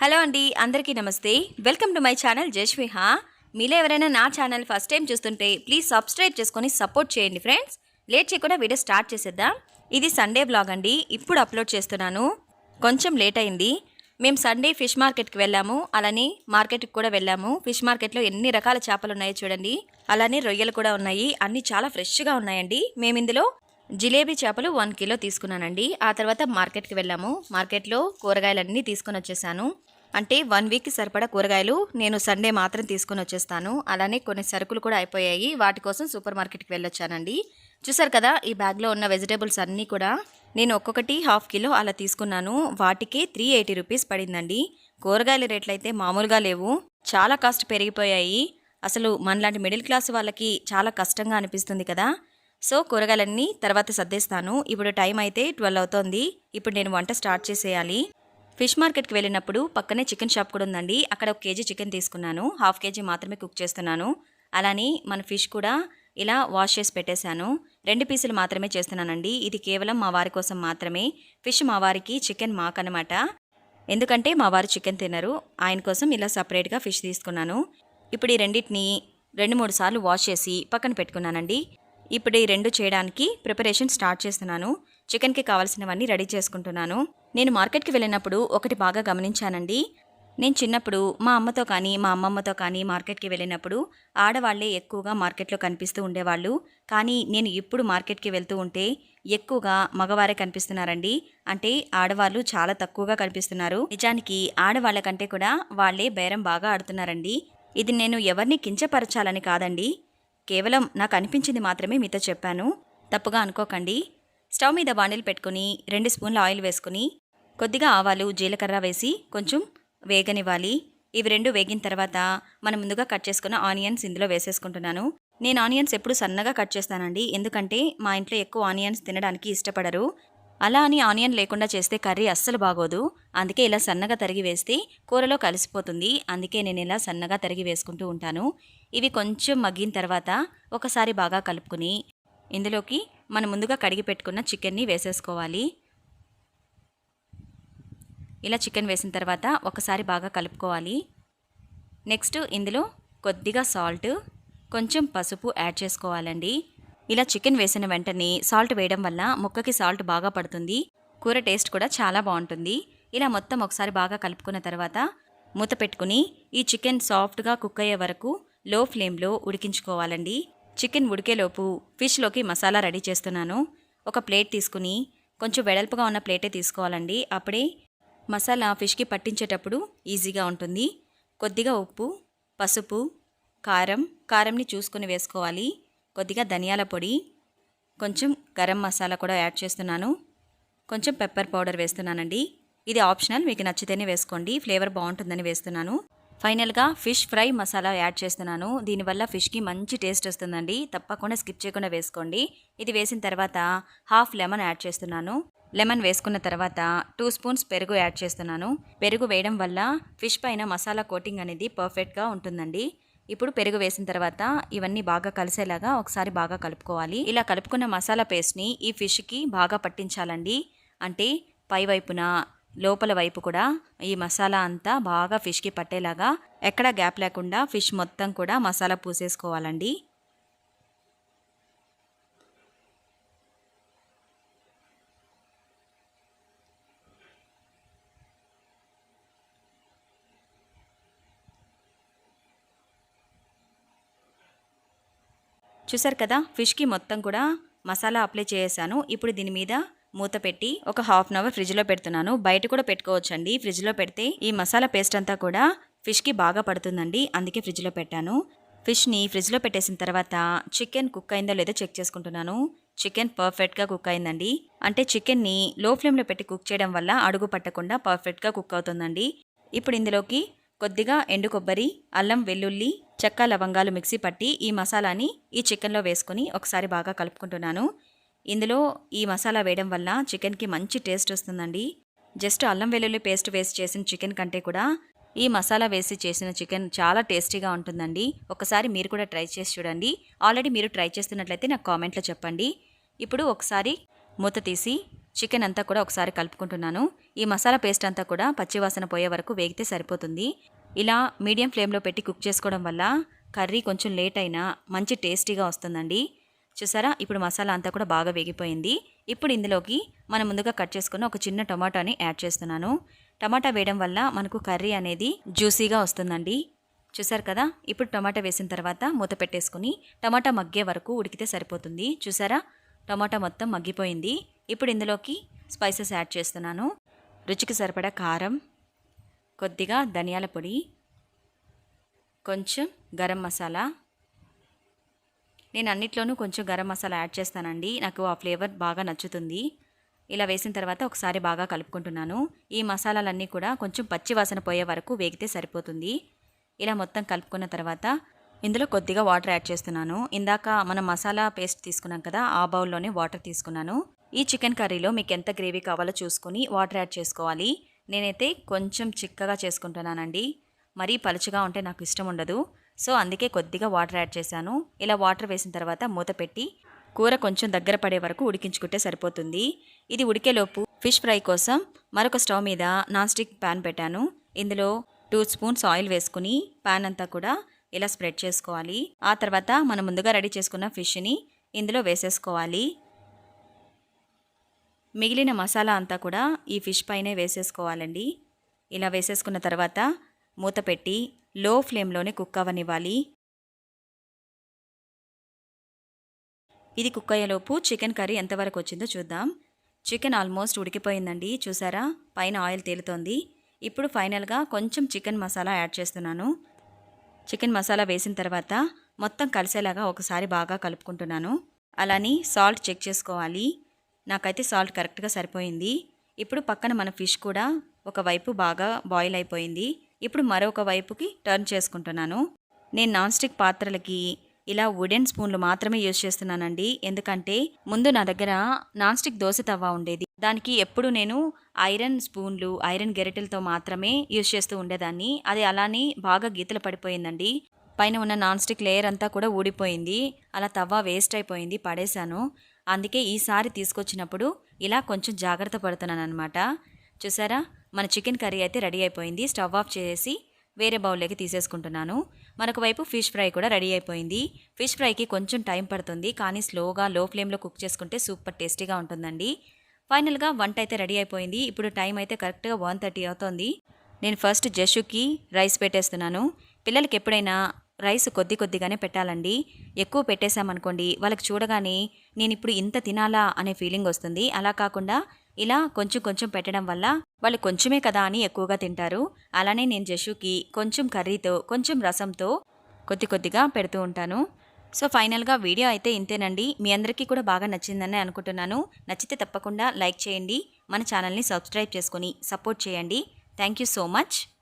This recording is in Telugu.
హలో అండి అందరికీ నమస్తే. వెల్కమ్ టు మై ఛానల్ జస్విహ మీలో ఎవరైనా నా ఛానల్ ఫస్ట్ టైం చూస్తుంటే ప్లీజ్ సబ్స్క్రైబ్ చేసుకొని సపోర్ట్ చేయండి ఫ్రెండ్స్. లేట్ చేయకుండా వీడియో స్టార్ట్ చేసేద్దాం. ఇది సండే బ్లాగ్ అండి ఇప్పుడు అప్లోడ్ చేస్తున్నాను. కొంచెం లేట్ అయింది. మేము సండే ఫిష్ మార్కెట్కి వెళ్ళాము అలానే మార్కెట్కి కూడా వెళ్ళాము. ఫిష్ మార్కెట్లో ఎన్ని రకాల చేపలు ఉన్నాయో చూడండి. అలానే రొయ్యలు కూడా ఉన్నాయి అన్నీ చాలా ఫ్రెష్గా ఉన్నాయండి. మేము ఇందులో జిలేబీ చేపలు వన్ కిలో తీసుకున్నానండి. ఆ తర్వాత మార్కెట్కి వెళ్ళాము. మార్కెట్లో కూరగాయలన్నీ తీసుకొని వచ్చేసాను. అంటే వన్ వీక్కి సరిపడా కూరగాయలు నేను సండే మాత్రం తీసుకొని వచ్చేస్తాను. అలానే కొన్ని సరుకులు కూడా అయిపోయాయి. వాటి కోసం సూపర్ మార్కెట్కి వెళ్ళొచ్చానండి. చూసారు కదా ఈ బ్యాగ్లో ఉన్న వెజిటేబుల్స్ అన్నీ కూడా నేను ఒక్కొక్కటి హాఫ్ కిలో అలా తీసుకున్నాను. వాటికి త్రీ ఎయిటీ రూపీస్ పడిందండి. కూరగాయల రేట్లు అయితే మామూలుగా లేవు. చాలా కాస్ట్ పెరిగిపోయాయి. అసలు మనలాంటి మిడిల్ క్లాస్ వాళ్ళకి చాలా కష్టంగా అనిపిస్తుంది కదా. సో కూరగాయలన్నీ తర్వాత సర్దేస్తాను. ఇప్పుడు టైం అయితే ట్వెల్వ్ అవుతోంది. ఇప్పుడు నేను వంట స్టార్ట్ చేసేయాలి. ఫిష్ మార్కెట్కి వెళ్ళినప్పుడు పక్కనే చికెన్ షాప్ కూడా ఉందండి. అక్కడ ఒక కేజీ చికెన్ తీసుకున్నాను. హాఫ్ కేజీ మాత్రమే కుక్ చేస్తున్నాను. అలానే మన ఫిష్ కూడా ఇలా వాష్ చేసి పెట్టేశాను. రెండు పీసులు మాత్రమే చేస్తున్నానండి. ఇది కేవలం మా వారి కోసం మాత్రమే. ఫిష్ మా వారికి చికెన్ మాకనమాట ఎందుకంటే మా వారు చికెన్ తినరు. ఆయన కోసం ఇలా సపరేట్గా ఫిష్ తీసుకున్నాను. ఇప్పుడు ఈ రెండింటిని రెండు మూడు సార్లు వాష్ చేసి పక్కన పెట్టుకున్నానండి. ఇప్పుడు ఈ రెండు చేయడానికి ప్రిపరేషన్ స్టార్ట్ చేస్తున్నాను. చికెన్కి కావాల్సినవన్నీ రెడీ చేసుకుంటున్నాను. నేను మార్కెట్కి వెళ్ళినప్పుడు ఒకటి బాగా గమనించానండి. నేను చిన్నప్పుడు మా అమ్మతో కానీ మా అమ్మమ్మతో కానీ మార్కెట్కి వెళ్ళినప్పుడు ఆడవాళ్ళే ఎక్కువగా మార్కెట్లో కనిపిస్తూ ఉండేవాళ్ళు. కానీ నేను ఇప్పుడు మార్కెట్కి వెళ్తూ ఉంటే ఎక్కువగా మగవారే కనిపిస్తున్నారండి. అంటే ఆడవాళ్ళు చాలా తక్కువగా కనిపిస్తున్నారు. నిజానికి ఆడవాళ్ళ కంటే కూడా వాళ్ళే బేరం బాగా ఆడుతున్నారండి. ఇది నేను ఎవరిని కించపరచాలని కాదండి. కేవలం నాకు అనిపించింది మాత్రమే మీతో చెప్పాను. తప్పుగా అనుకోకండి. స్టవ్ మీద బాండిల్ పెట్టుకుని రెండు స్పూన్ల ఆయిల్ వేసుకుని కొద్దిగా ఆవాలు జీలకర్ర వేసి కొంచెం వేగనివ్వాలి. ఇవి రెండు వేగిన తర్వాత మనం ముందుగా కట్ చేసుకున్న ఆనియన్స్ ఇందులో వేసేసుకుంటున్నాను. నేను ఆనియన్స్ ఎప్పుడు సన్నగా కట్ చేస్తానండి. ఎందుకంటే మా ఇంట్లో ఎక్కువ ఆనియన్స్ తినడానికి ఇష్టపడరు. అలా అని ఆనియన్ లేకుండా చేస్తే కర్రీ అస్సలు బాగోదు. అందుకే ఇలా సన్నగా తరిగి వేస్తే కూరలో కలిసిపోతుంది. అందుకే నేను ఇలా సన్నగా తరిగి వేసుకుంటూ ఉంటాను. ఇవి కొంచెం మగ్గిన తర్వాత ఒకసారి బాగా కలుపుకుని ఇందులోకి మనం ముందుగా కడిగి పెట్టుకున్న చికెన్ని వేసేసుకోవాలి. ఇలా చికెన్ వేసిన తర్వాత ఒకసారి బాగా కలుపుకోవాలి. నెక్స్ట్ ఇందులో కొద్దిగా సాల్ట్ కొంచెం పసుపు యాడ్ చేసుకోవాలండి. ఇలా చికెన్ వేసిన వెంటనే సాల్ట్ వేయడం వల్ల ముక్కకి సాల్ట్ బాగా పడుతుంది. కూర టేస్ట్ కూడా చాలా బాగుంటుంది. ఇలా మొత్తం ఒకసారి బాగా కలుపుకున్న తర్వాత మూత పెట్టుకుని ఈ చికెన్ సాఫ్ట్గా కుక్ అయ్యే వరకు లో ఫ్లేమ్లో ఉడికించుకోవాలండి. చికెన్ ఉడికేలోపు ఫిష్లోకి మసాలా రెడీ చేస్తున్నాను. ఒక ప్లేట్ తీసుకుని కొంచెం వెడల్పుగా ఉన్న ప్లేటే తీసుకోవాలండి. అప్పుడే మసాలా ఫిష్కి పట్టించేటప్పుడు ఈజీగా ఉంటుంది. కొద్దిగా ఉప్పు పసుపు కారం కారంని చూసుకొని వేసుకోవాలి. కొద్దిగా ధనియాల పొడి కొంచెం గరం మసాలా కూడా యాడ్ చేస్తున్నాను. కొంచెం పెప్పర్ పౌడర్ వేస్తున్నానండి. ఇది ఆప్షనల్ మీకు నచ్చితేనే వేసుకోండి. ఫ్లేవర్ బాగుంటుందని వేస్తున్నాను. ఫైనల్గా ఫిష్ ఫ్రై మసాలా యాడ్ చేస్తున్నాను. దీనివల్ల ఫిష్కి మంచి టేస్ట్ వస్తుందండి. తప్పకుండా స్కిప్ చేయకుండా వేసుకోండి. ఇది వేసిన తర్వాత హాఫ్ లెమన్ యాడ్ చేస్తున్నాను. లెమన్ వేసుకున్న తర్వాత టూ స్పూన్స్ పెరుగు యాడ్ చేస్తున్నాను. పెరుగు వేయడం వల్ల ఫిష్ పైన మసాలా కోటింగ్ అనేది పర్ఫెక్ట్గా ఉంటుందండి. ఇప్పుడు పెరుగు వేసిన తర్వాత ఇవన్నీ బాగా కలిసేలాగా ఒకసారి బాగా కలుపుకోవాలి. ఇలా కలుపుకున్న మసాలా పేస్ట్ని ఈ ఫిష్కి బాగా పట్టించాలండి. అంటే పై వైపున లోపల వైపు కూడా ఈ మసాలా అంతా బాగా ఫిష్కి పట్టేలాగా ఎక్కడ గ్యాప్ లేకుండా ఫిష్ మొత్తం కూడా మసాలా పూసేసుకోవాలండి. చూసారు కదా? ఫిష్కి మొత్తం కూడా మసాలా అప్లై చేశాను ఇప్పుడు దీని మీద మూత పెట్టి ఒక హాఫ్ అన్ అవర్ ఫ్రిడ్జ్లో పెడుతున్నాను. బయట కూడా పెట్టుకోవచ్చండి. ఫ్రిడ్జ్లో పెడితే ఈ మసాలా పేస్ట్ అంతా కూడా ఫిష్కి బాగా పడుతుందండి. అందుకే ఫ్రిడ్జ్లో పెట్టాను. ఫిష్ని ఫ్రిడ్జ్లో పెట్టేసిన తర్వాత చికెన్ కుక్ అయిందో లేదో చెక్ చేసుకుంటున్నాను. చికెన్ పర్ఫెక్ట్గా కుక్ అయిందండి. అంటే చికెన్ని లో ఫ్లేమ్లో పెట్టి కుక్ చేయడం వల్ల అడుగు పట్టకుండా పర్ఫెక్ట్గా కుక్ అవుతుందండి. ఇప్పుడు ఇందులోకి కొద్దిగా ఎండు కొబ్బరి అల్లం వెల్లుల్లి చెక్క లవంగాలు మిక్సీ పట్టి ఈ మసాలాని ఈ చికెన్లో వేసుకొని ఒకసారి బాగా కలుపుకుంటున్నాను. ఇందులో ఈ మసాలా వేయడం వల్ల చికెన్కి మంచి టేస్ట్ వస్తుందండి. జస్ట్ అల్లం వెల్లుల్లి పేస్ట్ వేసి చేసిన చికెన్ కంటే కూడా ఈ మసాలా వేసి చేసిన చికెన్ చాలా టేస్టీగా ఉంటుందండి. ఒకసారి మీరు కూడా ట్రై చేసి చూడండి. ఆల్రెడీ మీరు ట్రై చేస్తున్నట్లయితే నాకు కామెంట్లో చెప్పండి. ఇప్పుడు ఒకసారి మూత తీసి చికెన్ అంతా కూడా ఒకసారి కలుపుకుంటున్నాను. ఈ మసాలా పేస్ట్ అంతా కూడా పచ్చివాసన పోయే వరకు వేగితే సరిపోతుంది. ఇలా మీడియం ఫ్లేమ్లో పెట్టి కుక్ చేసుకోవడం వల్ల కర్రీ కొంచెం లేట్ అయినా మంచి టేస్టీగా వస్తుందండి. చూసారా? ఇప్పుడు మసాలా అంతా కూడా బాగా వేగిపోయింది. ఇప్పుడు ఇందులోకి మనం ముందుగా కట్ చేసుకున్న ఒక చిన్న టమాటాని యాడ్ చేస్తున్నాను. టమాటా వేయడం వల్ల మనకు కర్రీ అనేది జ్యూసీగా వస్తుందండి. చూసారు కదా? ఇప్పుడు టమాటా వేసిన తర్వాత మూత పెట్టేసుకుని టమాటా మగ్గే వరకు ఉడికితే సరిపోతుంది. చూసారా? టమాటా మొత్తం మగ్గిపోయింది. ఇప్పుడు ఇందులోకి స్పైసెస్ యాడ్ చేస్తున్నాను. రుచికి సరిపడా కారం కొద్దిగా ధనియాల పొడి కొంచెం గరం మసాలా నేను అన్నిట్లోనూ కొంచెం గరం మసాలా యాడ్ చేస్తానండి. నాకు ఆ ఫ్లేవర్ బాగా నచ్చుతుంది. ఇలా వేసిన తర్వాత ఒకసారి బాగా కలుపుకుంటున్నాను. ఈ మసాలాలన్నీ కూడా కొంచెం పచ్చి వాసన పోయే వరకు వేగితే సరిపోతుంది. ఇలా మొత్తం కలుపుకున్న తర్వాత ఇందులో కొద్దిగా వాటర్ యాడ్ చేస్తున్నాను. ఇందాక మనం మసాలా పేస్ట్ తీసుకున్నాం కదా ఆ బౌల్లోనే వాటర్ తీసుకున్నాను. ఈ చికెన్ కర్రీలో మీకు ఎంత గ్రేవీ కావాలో చూసుకుని వాటర్ యాడ్ చేసుకోవాలి. నేనైతే కొంచెం చిక్కగా చేసుకుంటున్నానండి. మరీ పలుచగా ఉంటే నాకు ఇష్టం ఉండదు. సో అందుకే కొద్దిగా వాటర్ యాడ్ చేశాను. ఇలా వాటర్ వేసిన తర్వాత మూత పెట్టి కూర కొంచెం దగ్గర పడే వరకు ఉడికించుకుంటే సరిపోతుంది. ఇది ఉడికేలోపు ఫిష్ ఫ్రై కోసం మరొక స్టవ్ మీద నాన్ స్టిక్ ప్యాన్ పెట్టాను. ఇందులో టూ స్పూన్స్ ఆయిల్ వేసుకుని ప్యాన్ అంతా కూడా ఇలా స్ప్రెడ్ చేసుకోవాలి. ఆ తర్వాత మనం ముందుగా రెడీ చేసుకున్న ఫిష్ని ఇందులో వేసేసుకోవాలి. మిగిలిన మసాలా అంతా కూడా ఈ ఫిష్ పైనే వేసేసుకోవాలండి. ఇలా వేసేసుకున్న తర్వాత మూత పెట్టి లో ఫ్లేమ్లోనే కుక్ అవ్వనివ్వాలి ఇది కుక్ అయ్యేలోపు చికెన్ కర్రీ ఎంతవరకు వచ్చిందో చూద్దాం. చికెన్ ఆల్మోస్ట్ ఉడికిపోయిందండి చూసారా? పైన ఆయిల్ తేలుతోంది. ఇప్పుడు ఫైనల్గా కొంచెం చికెన్ మసాలా యాడ్ చేస్తున్నాను. చికెన్ మసాలా వేసిన తర్వాత మొత్తం కలిసేలాగా ఒకసారి బాగా కలుపుకుంటున్నాను. అలాని సాల్ట్ చెక్ చేసుకోవాలి. నాకైతే సాల్ట్ కరెక్ట్గా సరిపోయింది. ఇప్పుడు పక్కన మన ఫిష్ కూడా ఒకవైపు బాగా బాయిల్ అయిపోయింది. ఇప్పుడు మరొక వైపుకి టర్న్ చేసుకుంటున్నాను. నేను నాన్ స్టిక్ పాత్రలకి ఇలా వుడెన్ స్పూన్లు మాత్రమే యూజ్ చేస్తున్నానండి. ఎందుకంటే ముందు నా దగ్గర నాన్ స్టిక్ దోశ తవ్వ ఉండేది. దానికి ఎప్పుడు నేను ఐరన్ స్పూన్లు ఐరన్ గెరెటెలతో మాత్రమే యూజ్ చేస్తూ ఉండేదాన్ని. అది అలానే బాగా గీతలు పడిపోయిందండి. పైన ఉన్న నాన్ స్టిక్ లేయర్ అంతా కూడా ఊడిపోయింది. అలా తవ్వ వేస్ట్ అయిపోయింది పడేశాను. అందుకే ఈసారి తీసుకొచ్చినప్పుడు ఇలా కొంచెం జాగ్రత్త పడుతున్నాను అనమాట చూసారా? మన చికెన్ కర్రీ అయితే రెడీ అయిపోయింది. స్టవ్ ఆఫ్ చేసి వేరే బౌల్లోకి తీసేసుకుంటున్నాను. మనకు వైపు ఫిష్ ఫ్రై కూడా రెడీ అయిపోయింది. ఫిష్ ఫ్రైకి కొంచెం టైం పడుతుంది కానీ స్లోగా లో ఫ్లేమ్లో కుక్ చేసుకుంటే సూపర్ టేస్టీగా ఉంటుందండి. ఫైనల్గా వంట అయితే రెడీ అయిపోయింది. ఇప్పుడు టైం అయితే కరెక్ట్గా వన్ థర్టీ అవుతుంది. నేను ఫస్ట్ జషుకి రైస్ పెట్టేస్తున్నాను. పిల్లలకి ఎప్పుడైనా రైస్ కొద్ది కొద్దిగానే పెట్టాలండి. ఎక్కువ పెట్టేశామనుకోండి వాళ్ళకి చూడగానే నేను ఇప్పుడు ఇంత తినాలా అనే ఫీలింగ్ వస్తుంది. అలా కాకుండా ఇలా కొంచెం కొంచెం పెట్టడం వల్ల వాళ్ళు కొంచెమే కదా అని ఎక్కువగా తింటారు. అలానే నేను జషుకి కొంచెం కర్రీతో కొంచెం రసంతో కొద్ది కొద్దిగా పెడుతూ ఉంటాను. సో ఫైనల్గా వీడియో అయితే ఇంతేనండి. మీ అందరికీ కూడా బాగా నచ్చిందని అనుకుంటున్నాను. నచ్చితే తప్పకుండా లైక్ చేయండి. మన ఛానల్ని సబ్స్క్రైబ్ చేసుకొని సపోర్ట్ చేయండి. Thank you so much.